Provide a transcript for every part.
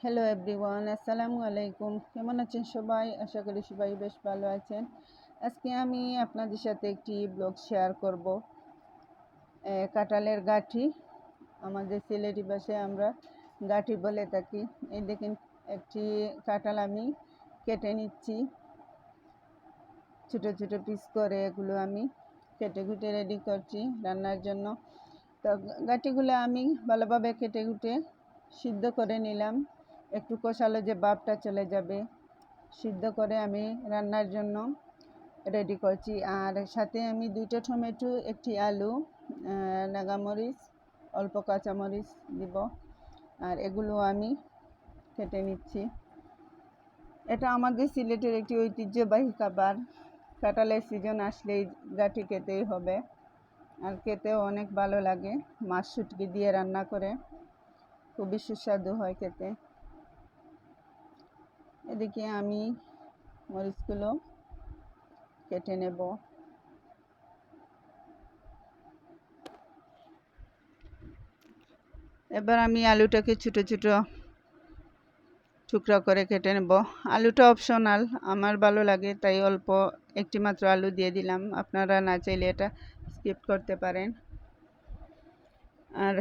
Hello everyone আসসালামু আলাইকুম কেমন আছেন সবাই? আশা করি সবাই বেশ ভালো আছেন। আজকে আমি আপনাদের সাথে একটি ব্লগ শেয়ার করব। কাঁঠালের গাঠি। আমাদের সিলেটি ভাষায় আমরা গাঠি বলে থাকি। এই দেখেন, একটি কাঁঠাল আমি কেটে নিচ্ছি। ছোটো ছোটো পিস করে এগুলো আমি কেটে কুটে রেডি করছি রান্নার জন্য। তো, গাঠিগুলো আমি ভালোভাবে কেটে কুটে সিদ্ধ করে নিলাম। একটু কষালো যে বাপটা চলে যাবে, সিদ্ধ করে আমি রান্নার জন্য রেডি করছি। আর সাথে আমি দুইটা টমেটো, একটি আলু নাগামরিচ, অল্প কাঁচামরিচ দিব। আর এগুলো আমি কেটে নিচ্ছি। এটা আমাদের সিলেটের একটি ঐতিহ্যবাহী খাবার। কাঁঠালের সিজন আসলেই গাঠি খেতেই হবে। আর খেতেও অনেক ভালো লাগে। মাছ শুটকি দিয়ে রান্না করে। খুবই সুস্বাদু হয় খেতে। এদিকে আমি মরিচগুলো কেটে নেব। এবার আমি আলুটাকে ছোটো ছোটো টুকরা করে কেটে নেব। আলুটা অপশনাল আমার ভালো লাগে, তাই অল্প একটি মাত্র আলু দিয়ে দিলাম। আপনারা না চাইলে এটা স্কিপ করতে পারেন। আর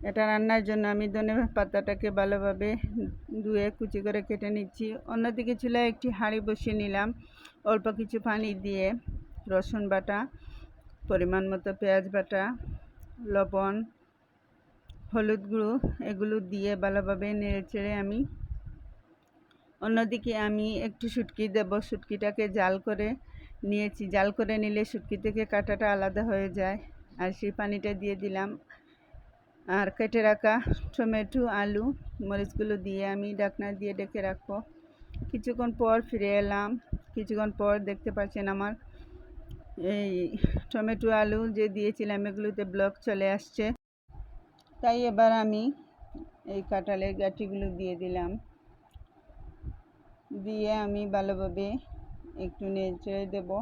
এটা রান্নার জন্য আমি ধনে পাতাটাকে ভালোভাবে ধুয়ে কুচি করে কেটে নিচ্ছি। অন্যদিকে চুলায় একটি হাঁড়ি বসিয়ে নিলাম। অল্প কিছু পানি দিয়ে রসুন বাটা, পরিমাণ মতো পেঁয়াজ বাটা, লবণ, হলুদ গুঁড়ো এগুলো দিয়ে ভালোভাবে নেড়ে চেড়ে আমি অন্যদিকে আমি একটু শুটকি দেব। শুটকিটাকে জাল করে নিয়েছি। জাল করে নিলে শুটকি থেকে কাঁটাটা আলাদা হয়ে যায়। আর সেই পানিটা দিয়ে দিলাম। আর কেটে রাখা টমেটো, আলু, মরিচগুলো দিয়ে আমি ডাকনা দিয়ে ডেকে রাখব। কিছুক্ষণ পর ফিরে এলাম। কিছুক্ষণ পর দেখতে পাচ্ছেন আমার এই টমেটো, আলু যে দিয়েছিলাম, এগুলোতে ব্লক চলে আসছে। তাই এবার আমি এই কাঁঠালের গাঁঠিগুলো দিয়ে দিলাম। দিয়ে আমি ভালোভাবে একটু নেড়ে দেবো।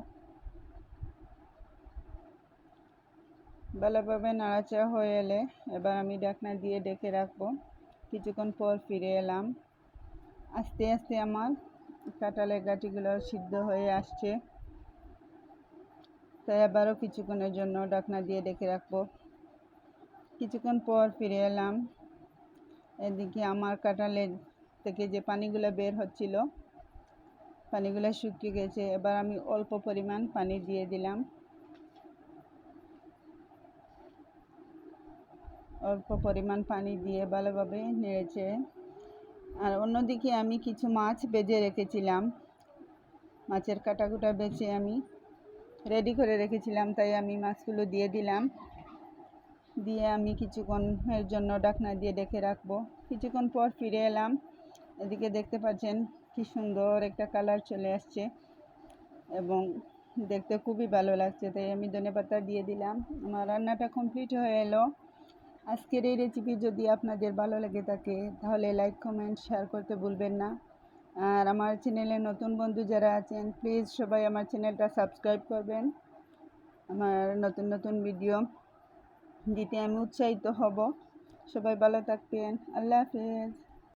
ভালোভাবে নাড়াচাড়া হয়ে এলে এবার আমি ডাকনা দিয়ে ডেকে রাখব। কিছুক্ষণ পর ফিরে এলাম। আস্তে আস্তে আমার কাঁঠালের গাঁটিগুলো সিদ্ধ হয়ে আসছে। তাই আবারও কিছুক্ষণের জন্য ডাকনা দিয়ে ডেকে রাখব। কিছুক্ষণ পর ফিরে এলাম। এদিকে আমার কাঁঠালের থেকে যে পানিগুলো বের হচ্ছিল, পানিগুলো শুকিয়ে গেছে। এবার আমি অল্প পরিমাণ পানি দিয়ে দিলাম। অল্প পরিমাণ পানি দিয়ে ভালোভাবে নেড়েছে আর অন্যদিকে আমি কিছু মাছ বেজে রেখেছিলাম। মাছের কাটাকুটা বেছে আমি রেডি করে রেখেছিলাম, তাই আমি মাছগুলো দিয়ে দিলাম। দিয়ে আমি কিছুক্ষণের জন্য ডাকনা দিয়ে ডেকে রাখব। কিছুক্ষণ পর ফিরে এলাম। এদিকে দেখতে পাচ্ছেন কি সুন্দর একটা কালার চলে আসছে এবং দেখতে খুবই ভালো লাগছে, তাই আমি ধনেপাতা দিয়ে দিলাম। আমার রান্নাটা কমপ্লিট হয়ে এলো। আজকের এই রেসিপি যদি আপনাদের ভালো লেগে থাকে, তাহলে লাইক কমেন্ট শেয়ার করতে ভুলবেন না। আর আমার চ্যানেলে নতুন বন্ধু যারা আছেন প্লিজ সবাই আমার চ্যানেলটা সাবস্ক্রাইব করবেন। আমার নতুন নতুন ভিডিও দিতে আমি উৎসাহিত হব। সবাই ভালো থাকবেন। আল্লাহ হাফেজ।